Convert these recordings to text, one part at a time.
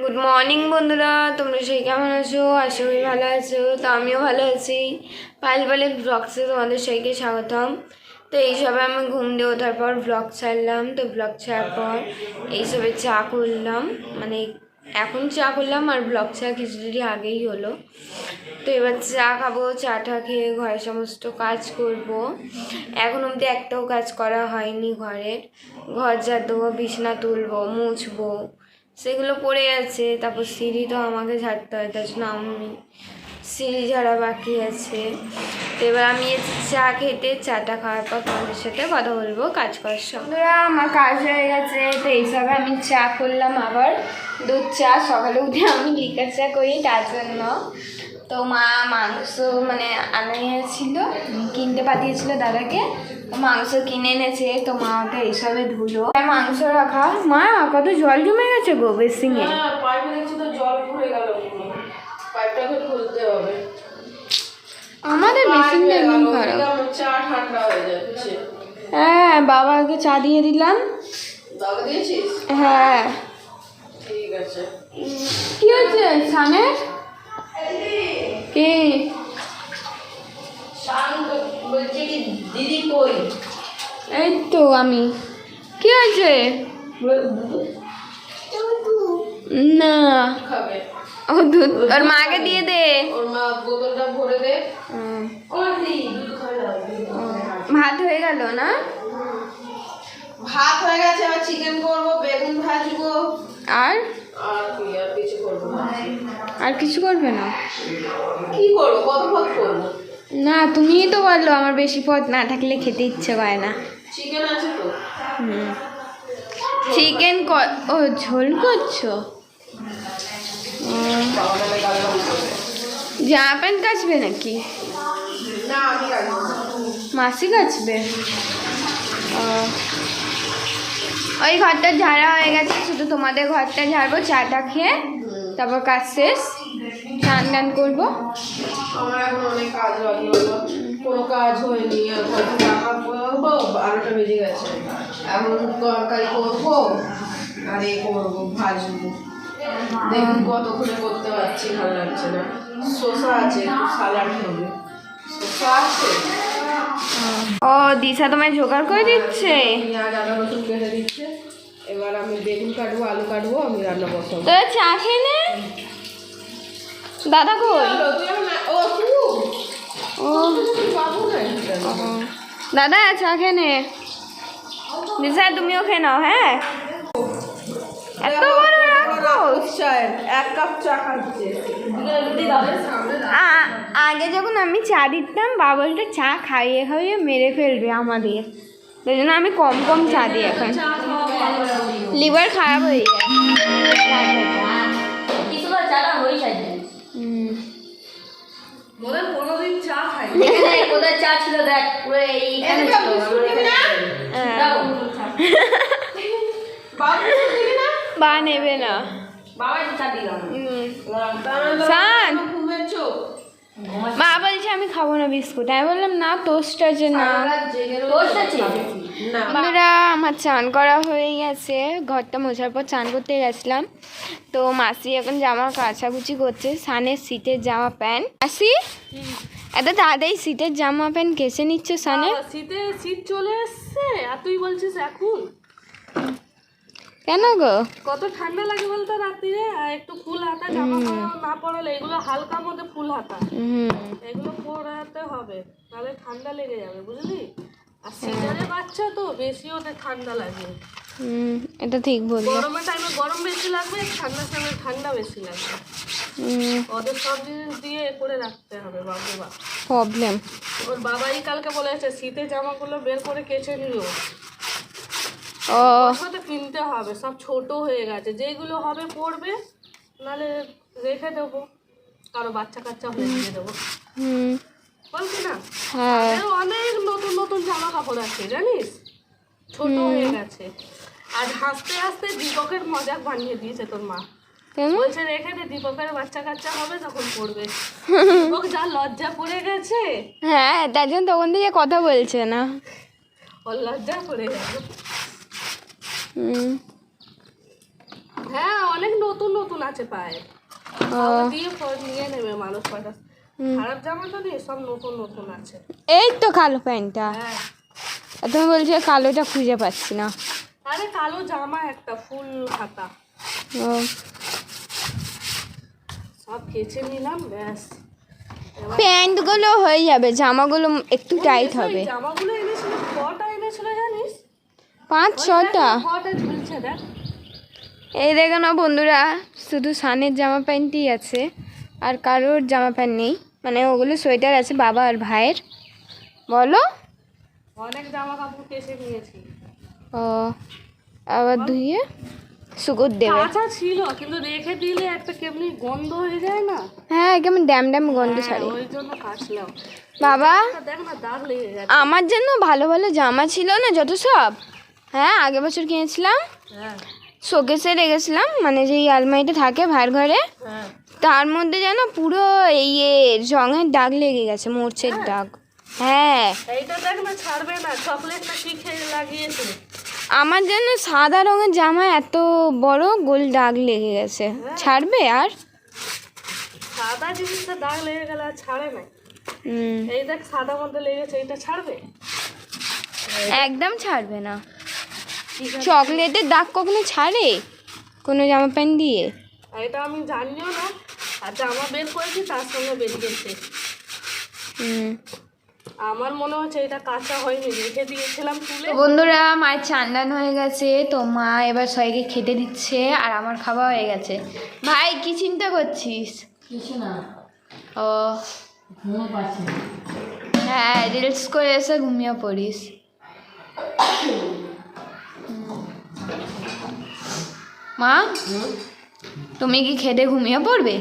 Good morning বন্ধুরা। তোমরা সেই কেমন আছো? আশা করি ভালো আছো। তো আমিও ভালো আছি। পাল পালে ব্লগসে তোমাদের সেইকে স্বাগতম। তো এইসবে আমি ঘুম দিয়ে ওঠার পর ব্লগ ছাড়লাম। তো ব্লগ ছাড়ার পর এইসবে চা করলাম। মানে এখন চা করলাম আর ব্লগ চা কিছুদিনই আগেই হলো। তো এবার চা খাব, চাটা খেয়ে ঘরের সমস্ত কাজ করব। এখন অবধি একটাও কাজ করা হয়নি ঘরের। ঘর ঝাড় দেবো, বিছনা তুলবো, মুছবো। সেগুলো পড়ে আছে, তারপর সিঁড়ি তো আমাকে ঝাড়তে হয়, তার জন্য আমি সিঁড়ি ঝাড়া বাকি আছে। তো এবার আমি চা খেতে, চাটা খাওয়ার পর তোমাদের সাথে কথা বলব কাজ করার সময়। আমার কাজ হয়ে গেছে, তো এইসবে আমি চা করলাম আবার। দুধ চা, সকালে উঠে আমি লিকার চা করি, তার জন্য। তো মা মাংস মানে আনিয়েছিল কিনতে পাঠিয়েছিল দাদাকে। মাংস কিনে এনেছে তো মা ওকে এইসবে ধুলো। মাংস রাখা মা কত জল জমে গেছে গো হ্যাঁ পাইপটাকে খুলতে হবে। আমাদের বেসিংটা একদম খারাপ। চা ঠান্ডা হয়ে যাচ্ছে। হ্যাঁ বাবাকে চা দিয়ে দিলাম। হ্যাঁ। ঠিক আছে। কি হয়েছে সানের? কে? শান্ত বলছি কি দিদি কই? এই তো আমি। কি হয়েছে? না। ও দুধ। ওর মাকে দিয়ে দে। ওর মা বোতলটা ভরে দে। ভাত হয়ে গেল না? ভাত হয়ে গেছে আবার চিকেন করব বেগুন ভাজবো। আর? আর কিছু করব না। কি করব? কত ভাত করব? না তুমিই তো বলল আমার বেশি পথ না থাকলে খেতে ইচ্ছে করে না। চিকেন আছে তো? হুম। চিকেন ও ঝোল করছ? জামা প্যান্ট কাচবে নাকি। মাসি কাচবে? ও। ওই ঘরটা ঝাড়া হয়ে গেছে, শুধু তোমাদের ঘরটা ঝাড়বো, চাটা খেয়ে তারপর কাজ শেষ, স্নান টান করব। এখন অনেক কাজ কোনো কাজ হয়নি গেছে। এখন তরকারি করব, আর করব, ভাজবো। দেখুন কতক্ষণে করতে পারছি, ভালো লাগছে না। শসা আছে সালাড শসা আছে? ও দিশা তোমায় জোগাড় করে দিচ্ছে? পেঁয়াজ আদা রসুন কেটে দিচ্ছে। এবার আমি বেগুন কাটবো আলু কাটবো আমি রান্না বসাবো। তোরা চা খেয়ে নে। দাদা কই? ও। দাদা চা খেয়ে নে। দিশা তুমিও খেয়ে নাও হ্যাঁ? এত এক কাপ চা খাচ্ছে। আগে যখন আমি চা দিতাম বাবলটা চা খাইয়ে খাইয়ে মেরে ফেলবে আমাদের। সেই জন্য আমি কম কম চা দিই এখন। লিভার খারাপ হয়ে যায়। কোথায় চা ছিল দেখ পুরো এইখানে ছিল। বা নেবে না। মা বলছে আমি খাব না বিস্কুট। আমি বললাম না টোস্ট আছে না। বন্ধুরা আমার চান করা হয়ে গেছে। ঘরটা মোছার পর চান করতে গেছিলাম। তো মাসি এখন জামা কাচাকুচি করছে। সানের শীতের জামা প্যান্ট। মাসি? এত তাড়াতাড়ি শীতের জামা প্যান্ট কেসে নিচ্ছ সানের? শীতে শীত চলে এসছে। আর তুই বলছিস এখন? কেন গো? কত ঠান্ডা লাগে বলতো রাত্রিরে আর একটু ফুল হাতা জামা না এগুলো হালকা মধ্যে ফুল হাতা। এগুলো পরাতে হবে তাহলে ঠান্ডা লেগে যাবে বুঝলি? আর সিজারে বাচ্চা তো বেশি ওদের ঠান্ডা লাগে। হুম এটা ঠিক বলল। গরমের টাইমে গরম বেশি লাগবে ঠান্ডার টাইমে ঠান্ডা বেশি লাগবে। ওদের সব জিনিস দিয়ে করে রাখতে হবে বাবু প্রবলেম ওর বাবাই কালকে বলেছে শীতের জামাগুলো বের করে কেচে নিও ও। সাথে কিনতে হবে সব ছোট হয়ে গেছে। যেগুলো হবে পড়বে নাহলে রেখে দেবো। কারও বাচ্চা কাচ্চা হলে দিয়ে দেবো। হুম। বলছি না? হ্যাঁ। অনেক নতুন নতুন জামা কাপড় আছে জানিস? ছোট হয়ে গেছে। আর হাসতে হাসতে দীপকের মজাক বানিয়ে দিয়েছে তোর মা। বলছে রেখে দে দীপকের বাচ্চা কাচ্চা হবে তখন পড়বে। দীপক যা লজ্জা পড়ে গেছে। হ্যাঁ তার জন্য তখন থেকে কথা বলছে না। ওর লজ্জা পড়ে গেছে। হ্যাঁ অনেক নতুন নতুন আছে পায়ে দিয়ে নিয়ে নেবে মানুষ কটা খারাপ জামা তো নেই সব নতুন নতুন আছে। এই তো কালো প্যান্টটা। হ্যাঁ। তুমি বলছো কালোটা খুঁজে পাচ্ছি না। আরে কালো জামা একটা ফুল ও। সব কেচে নিলাম ব্যাস। প্যান্টগুলো হয়ে যাবে জামাগুলো একটু টাইট হবে। জামাগুলো এনেছিল পাঁচ ছটা এই দেখো। না বন্ধুরা শুধু সানের জামা প্যান্টই আছে আর কারোর জামা প্যান্ট নেই। মানে ওগুলো সোয়েটার আছে বাবা আর ভাইয়ের। বলো? অনেক জামা কাপড় কেচে নিয়েছি। ও আবার ধুয়ে শুকুর দেবে। কাঁচা ছিল কিন্তু রেখে দিলে একটা কেমনি গন্ধ হয়ে যায় না? হ্যাঁ কেমন ড্যাম ড্যাম গন্ধ হ্যাঁ, ছাড়ে। ওই জন্য কাচলাম। বাবা দেখ না দাগ লেগে গেছে। আমার জন্য ভালো ভালো জামা ছিল না যত সব? হ্যাঁ আগের বছর কিনেছিলাম। হ্যাঁ। শোকেসে রেখেছিলাম মানে যেই আলমারিতে থাকে ভাইয়ের ঘরে। হ্যাঁ। তার মধ্যে যেন পুরো এই এ রঙের দাগ লেগে গেছে মোর্চের দাগ। হ্যাঁ। খেয়ে লাগিয়েছে? আমার যেন সাদা রঙের জামা এত বড় গোল দাগ লেগে গেছে। ছাড়বে আর? সাদা জিনিসটা দাগ লেগে গেলে আর ছাড়ে না। এই দেখ সাদা মধ্যে লেগেছে এটা ছাড়বে? একদম ছাড়বে না। চকলেটের দাগ কখনো ছাড়ে? কোনো জামা প্যান্ট দিয়ে? আর এটা আমি জানিও না। আর জামা বের করেছি তার সঙ্গে বেরিয়েছে হুম। আমার মনে হচ্ছে এটা কাঁচা হয়নি রেখে দিয়েছিলাম তুলে। বন্ধুরা মায়ের চান্দান হয়ে গেছে তো মা এবার সবাইকে খেতে দিচ্ছে আর আমার খাওয়া হয়ে গেছে। ভাই কি চিন্তা করছিস? কিছু না। ও। ঘুমো পাচ্ছে না। হ্যাঁ রিলস করে এসে ঘুমিয়ে পড়িস। মা? তুমি কি খেতে ঘুমিয়ে পড়বে?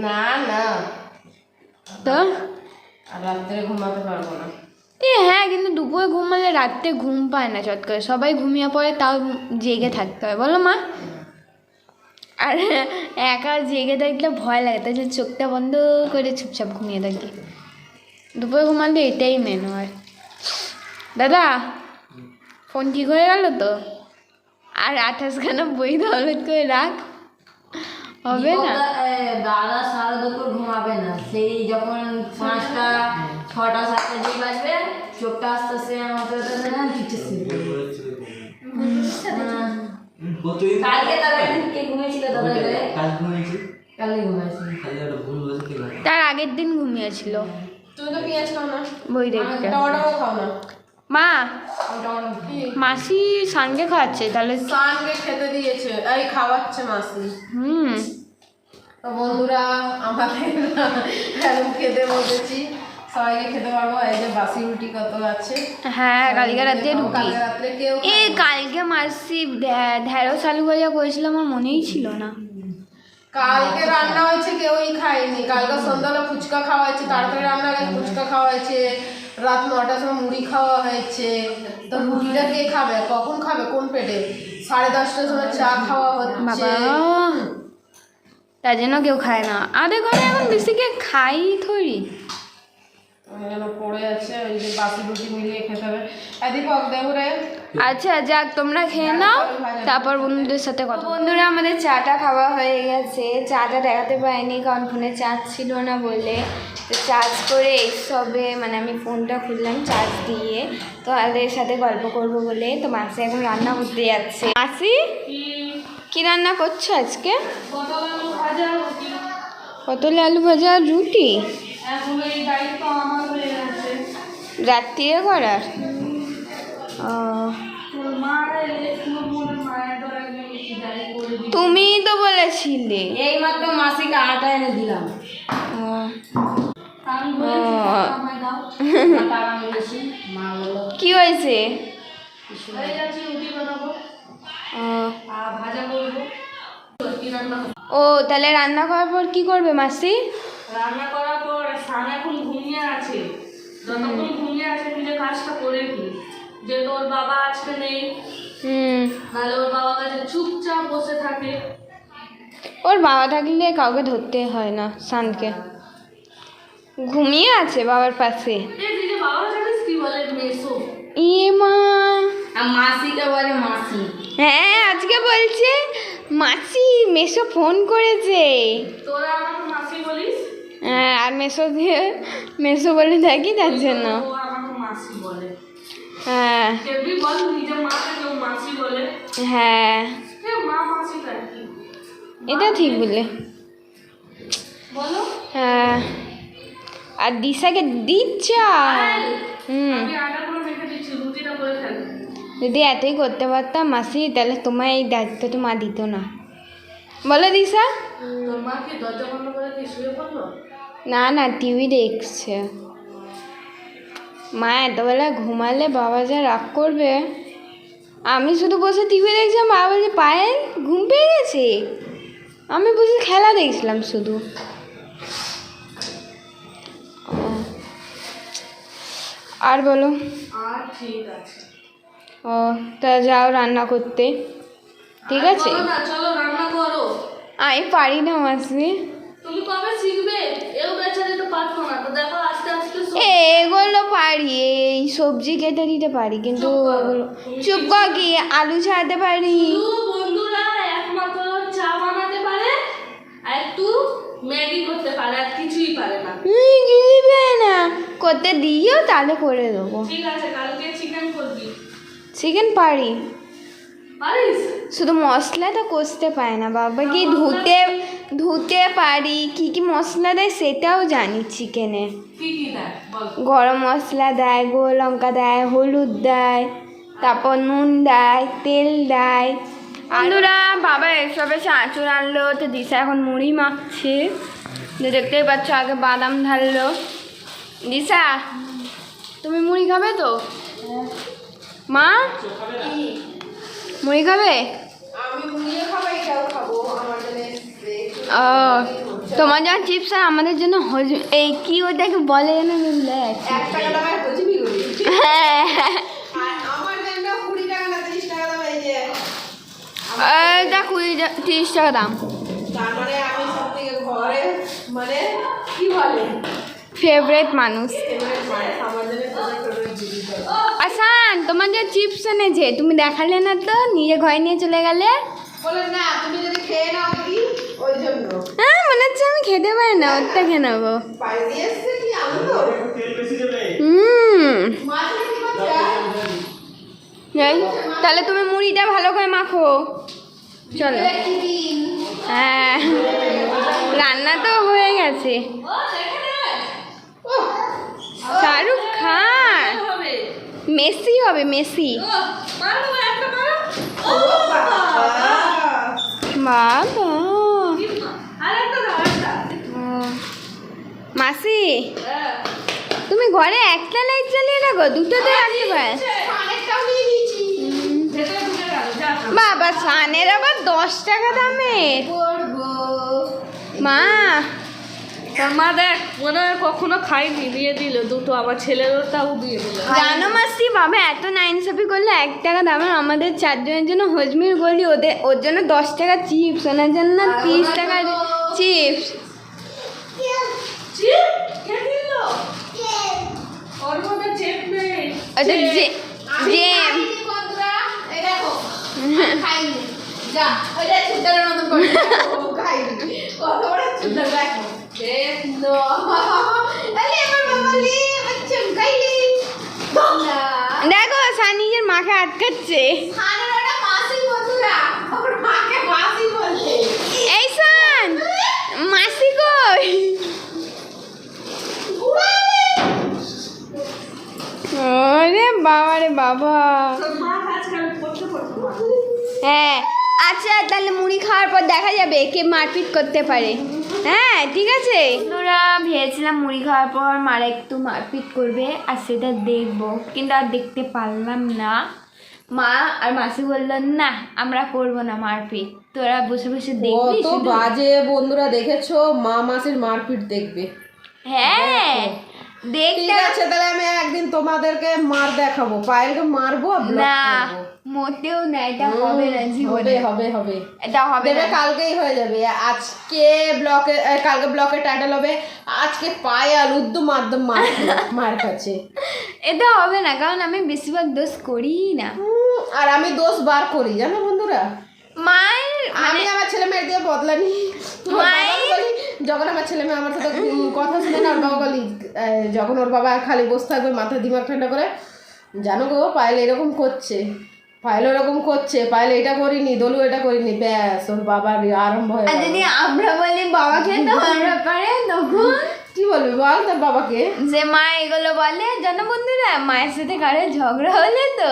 না না। তো? আর রাত্রে ঘুমাতে পারব না। এ হ্যাঁ কিন্তু দুপুরে ঘুমালে রাত্রে ঘুম পায় না চট করে। সবাই ঘুমিয়ে পড়ে তাও জেগে থাকতে হয়। বলো মা। আর একা জেগে থাকলে ভয় লাগে তাই জন্য চোখটা বন্ধ করে চুপচাপ ঘুমিয়ে থাকি। দুপুরে ঘুমালে এটাই মেন হয়। দাদা ফোন ঠিক হয়ে গেল তো? আর আঠাশখানা বই ডাউনলোড করে রাখ। হবে না? দাদা সারা দুপুর ঘুমাবে না। সেই যখন পাঁচটা ছটা সাতটা যে বাজবে চোখটা আস্তে আস্তে আমাকে পিঠে প্রতিদিন কালকে দাদা কে ঘুমিয়েছিল দাদা ঘরে? কাজ কালকে ঘুমিয়েছিল? ভুল তার আগের দিন ঘুমিয়েছিল। তুমি তো পেঁয়াজ খাও না। বই দেখতে। টমেটো খাও না। মা মাসি সানকে খাওয়াচ্ছে তাহলে সানকে খেতে দিয়েছে। এই খাওয়াচ্ছে মাসি। হুম। তো বন্ধুরা আমাদের এখন খেতে বসেছি। সবাইকে খেতে পারব। এই যে বাসি রুটি কত আছে। হ্যাঁ কালকে রাতে রুটি। রাত্রে কেউ এ কালকে মাসি ঢ্যা- ঢ্যাঁড়স আলু ভাজা করেছিল আমার মনেই ছিল না। কালকে রান্না হয়েছে কেউই খায়নি। কালকে সন্ধ্যাবেলা ফুচকা খাওয়া হয়েছে তাড়াতাড়ি রান্না গেছে ফুচকা খাওয়া হয়েছে। রাত নটার সময় মুড়ি খাওয়া হয়েছে, তো রুটিটা কে খাবে? কখন খাবে? কোন পেটে? সাড়ে দশটার সময় চা খাওয়া হচ্ছে। তাই জন্য কেউ খায় না। আমাদের ঘরে এখন বেশি কে খাই থরি যেন পড়ে আছে ওই যে বাসি রুটি মিলিয়ে খেতে হবে। এদিক দেখুরে আচ্ছা যাক তোমরা খেয়ে নাও তারপর বন্ধুদের সাথে কথা বন্ধুরা আমাদের চাটা খাওয়া হয়ে গেছে। চাটা দেখাতে পারিনি কারণ ফোনে চার্জ ছিল না বলে। তো চার্জ করে এইসবে মানে আমি ফোনটা খুললাম চার্জ দিয়ে। তো তাদের সাথে গল্প করব বলে। তো মাসি এখন রান্না করতে যাচ্ছে। মাসি? কি? রান্না করছ আজকে? পটল আলু ভাজা রুটি। পটল আলু ভাজা আর রুটি? এখন এই দায়িত্ব আমার। হয়ে রাত্রিরে করার? তুমি তো বলেছিলে। এই মাত্র মাসিকে আটা এনে দিলাম। কি হয়েছে? ও, তাহলে রান্না করার পর কি করবে মাসি? রান্না করার পর এখন ঘুমিয়ে আছে। যতক্ষণ ঘুমিয়ে আছে নিজে কাজটা করে যে তোর বাবা আজকে নেই নাহলে ওর বাবা কাছে চুপচাপ বসে থাকে। ওর বাবা থাকলে কাউকে ধরতে হয় না শানকে ঘুমিয়ে আছে বাবার পাশে। এ মা। মাসিকে বলে মাসি। হ্যাঁ আজকে বলছে মাসি মেসো ফোন করেছে। তোরা আর মেসো দিয়ে মেসো বলে থাকি তার জন্য। হ্যাঁ। হ্যাঁ। এটা ঠিক বললে বলো। হ্যাঁ। আর দিশাকে দিচ্ছ? হুম। যদি এতই করতে পারতাম মাসি তাহলে তোমার এই দায়িত্ব তো মা দিত না। বলো দিশা। তোর মা কি দরজা বন্ধ করে শুয়ে পড়ল? না না টিভি দেখছে। মা এতবেলা ঘুমালে বাবা যা রাগ করবে। আমি শুধু বসে টিভি দেখছিলাম বাবা বলছে পায়েল ঘুম পেয়ে গেছে? আমি বসে খেলা দেখছিলাম শুধু। আর বলো। ও তা যাও রান্না করতে। ঠিক আছে? আমি পারি না মাসি। তুমি কবে শিখবে? এও বেচারে তো পারতো না। তো দেখো আস্তে আস্তে এ এগুলো পারি এই সবজি কেটে দিতে পারি কিন্তু চুপ করো। ওগুলো- চুপ কর কি আলু ছাড়তে পারি। বন্ধুরা একমাত্র চা বানাতে পারে আর একটু ম্যাগি করতে পারে আর কিছুই পারে না। করতে দিও তাহলে করে দেবো। ঠিক আছে কালকে চিকেন করবি। চিকেন পারি। পারিস? শুধু মশলাটা কষতে পারে না বাবা কি ধুতে ধুতে পারি কি কি মশলা দেয় সেটাও জানি চিকেনে গরম মশলা দেয় গোল লঙ্কা দেয় হলুদ দেয় তারপর নুন দেয় তেল দেয়। বন্ধুরা বাবা এসবে আঁচড় আনলো তো দিশা এখন মুড়ি মাখছে। যে দেখতেই পাচ্ছ আগে বাদাম ঢাললো। দিশা তুমি মুড়ি খাবে তো? মা? মুড়ি খাবে? আমি খাব এটাও খাব আমার তোমার জন্য চিপস আর আমাদের জন্য এই কি ওটাকে বলে যেন করি। হ্যাঁ। কুড়ি তিরিশ টাকা দাম এটা কুড়ি তিরিশ টাকা দাম। তার মানে মানে ফেভারেট মানুষ। আসান তোমার যে চিপস এনেছে তুমি দেখালে না তো নিজে ঘরে নিয়ে চলে গেলে? বলে না তুমি যদি খেয়ে নাও কি ওই জন্য। হ্যাঁ মনে হচ্ছে আমি খেতে পারি না ওরটা খেয়ে নেব। বাইরে দিয়ে কি আনন্দ? হুম। যাই, তাহলে তুমি মুড়িটা ভালো করে মাখো। চলো। হ্যাঁ রান্না তো হয়ে গেছে। ও দেখে নে। শাহরুখ খান। হবে মেসি। হবে মেসি ও মারো বাবা, একটা মারো ও বাবা কি মা- আর একটা দাও একটা ও, মাসি তুমি ঘরে একটা লাইট চালিয়ে রাখো দুটো তো রাখতে পারে বাবা সানের আবার দশ টাকা দামের। মা মা দেখ মনে হয় কখনো খাইনি দিয়ে দিল দুটো আমার ছেলেরটাও দিয়ে দিল জানো মাসি বাবা এত নাইন সাপি করলে এক টাকা দামের আমাদের চারজনের জন্য হজমির গলি ওদের ওর জন্য দশ টাকা চিপস ওনার জন্য তিরিশ টাকা চিপস। জেম খাইনি। যা, ওই যে চুলটার মতন করে। ও খাইনি। কত বড় চুলটা দেখো। দেখো। আরে আমার বাবালি, আমার চমকাইলি। না। দেখো সান নিজের মাকে আটকাচ্ছে খানের ওটা মাসি বন্ধুরা। ওর মাকে মাসি বলছে। এই সান মাসি কই ওরে বাবা রে বাবা তোর মা আজকাল পড়তে পড়তে পারে। হ্যাঁ আচ্ছা তাহলে মুড়ি খাওয়ার পর দেখা যাবে কে মারপিট করতে পারে। হ্যাঁ ঠিক আছে? বন্ধুরা ভেবেছিলাম মুড়ি খাওয়ার পর মারা একটু মারপিট করবে আর সেটা দেখব। কিন্তু আর দেখতে পারলাম না। মা আর মাসি বলল না আমরা করব না মারপিট। তোরা বসে বসে দেখবি কত শুধু?" বাজে বন্ধুরা দেখেছ? মা মাসির মারপিট দেখবে। হ্যাঁ ঠিক দেখতে আছে তাহলে আমি একদিন তোমাদেরকে মার দেখাবো। পায়েলকে মারবো না। মোটেও না এটা হবে না হবে জীবনে। হবে হবে এটা হবে না। কালকেই হয়ে যাবে। আজকে ব্লকে কালকে ব্লকে টাইটেল হবে আজকে পায়াল উদ্যম মাধ্যম মার মার কাছে এটা হবে না কারণ আমি বেশিরভাগ দোষ করি না। আর আমি দোষ বার করি জানো বন্ধুরা? মায়ের আমি আমার ছেলে মেয়ের দিয়ে বদলানি মায়ের- যখন আমার ছেলে মেয়ে আমার সাথে কথা শুনে না ওর বাবা বলি যখন ওর বাবা খালি বসে থাকবে মাথায় দিমাগ ঠান্ডা করে জানো গো পায়েল এরকম করছে পায়েল ওরকম করছে পায়েল এটা করিনি দলু এটা করিনি ব্যাস ওর বাবার আরম্ভ হয়ে। যদি আমরা বলি বাবাকে তো পারে তখন কি বলবি? বল তোর বাবাকে। যে মা এগুলো বলে জানো বন্ধুরা মায়ের সাথে কারও ঝগড়া হলে তো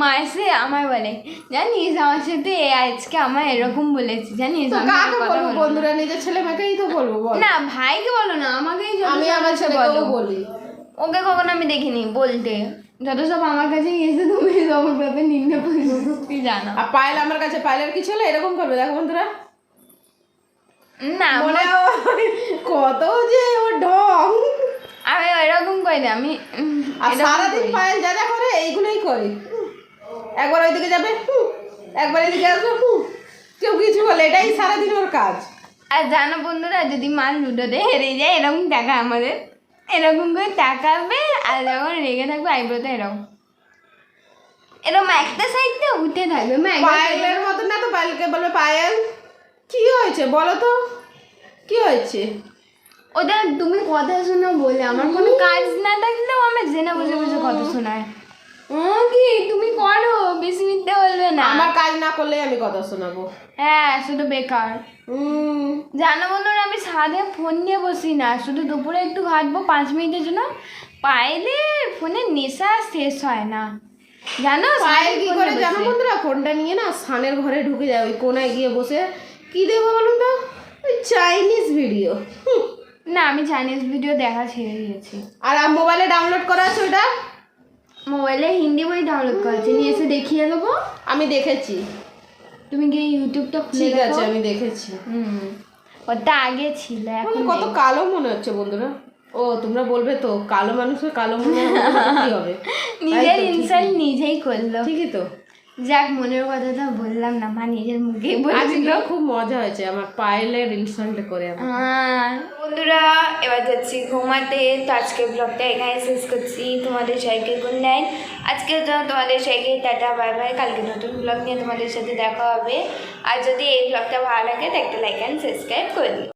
মা এসে আমায় বলে। জানিস আমার সাথে আজকে আমার এরকম বলেছে জানিস? কাকে বলব বন্ধুরা? নিজের ছেলে মেয়েকেই তো বলব বল। না ভাইকে বলো না আমাকেই আমি আমার ছেলেকেও বলি। ওকে কখনো আমি দেখিনি বলতে। যত সব আমার কাছে এসে তুমি সব ব্যাপারে নিম্ন জানো। আর পায়েল আমার কাছে পায়েলের কি ছিল এরকম করবে দেখো বন্ধুরা। না মনে কত যে ও ঢং। আমি এরকম করি না আমি আর সারাদিন। পায়েল যা যা করে এইগুলোই করে। একবার ওইদিকে যাবে একবার এদিকে আসবে কেউ কিছু বলে এটাই সারাদিন ওর কাজ। আর জানো বন্ধুরা যদি মা লুডোতে হেরে যায় এরকম টাকা আমাদের এরকম করে তাকাবে আর যখন রেগে থাকবে আইব্রোতে এরকম। এরকম একটা সাইডে উঠে থাকবে মা পায়েলের মতো না তো পায়েলকে বলবে পায়েল কি হয়েছে বলো তো? কি হয়েছে? ওটা তুমি কথা শোনো বলে আমার কোনো কাজ না থাকলেও আমার জেনে বুঝে বুঝে কথা শোনায়। ও কি? তুমি করো বেশি মিথ্যে বলবে না। আমার কাজ না করলে আমি কথা শোনাবো। হ্যাঁ শুধু বেকার। জানো বন্ধুরা আমি সাদে ফোন নিয়ে বসি না শুধু দুপুরে একটু ঘাটবো পাঁচ মিনিটের জন্য। পাইলে ফোনের নেশা শেষ হয় না। জানো পায়েল কি করে জানো বন্ধুরা? ফোনটা নিয়ে না সানের ঘরে ঢুকে যায় ওই কোনায় গিয়ে বসে কি দেবো বলুন তো? ওই চাইনিজ ভিডিও না আমি চাইনিজ ভিডিও দেখা ছেড়ে দিয়েছি। আর মোবাইলে ডাউনলোড করা আছে ওটা? মোবাইলে হিন্দি বই ডাউনলোড করেছি নিয়ে এসে দেখিয়ে দেবো। আমি দেখেছি। তুমি গিয়ে ইউটিউবটা খুলে ঠিক আছে আমি দেখেছি। হুম। ওটা আগে ছিল এখন মানে কত কালো মনে হচ্ছে বন্ধুরা। ও তোমরা বলবে তো কালো মানুষের কালো মনে হবে কি হবে? নিজের ইনসাল্ট নিজেই করল। ঠিকই তো। যাক মনের কথাটা বললাম না মা নিজের মুখেই বলেছিল আজকে খুব মজা হয়েছে আমার পায়েলের ইনসাল্ট করে হ্যাঁ বন্ধুরা এবার যাচ্ছি ঘুমাতে। তো আজকে ব্লগটা এখানে শেষ করছি। তোমাদের সবাইকে গুড নাইট আজকের জন্য তোমাদের সবাইকে টাটা বাই বাই কালকে নতুন ব্লগ নিয়ে তোমাদের সাথে দেখা হবে। আর যদি এই ব্লগটা ভালো লাগে তো একটা লাইক অ্যান্ড সাবস্ক্রাইব করে দিও।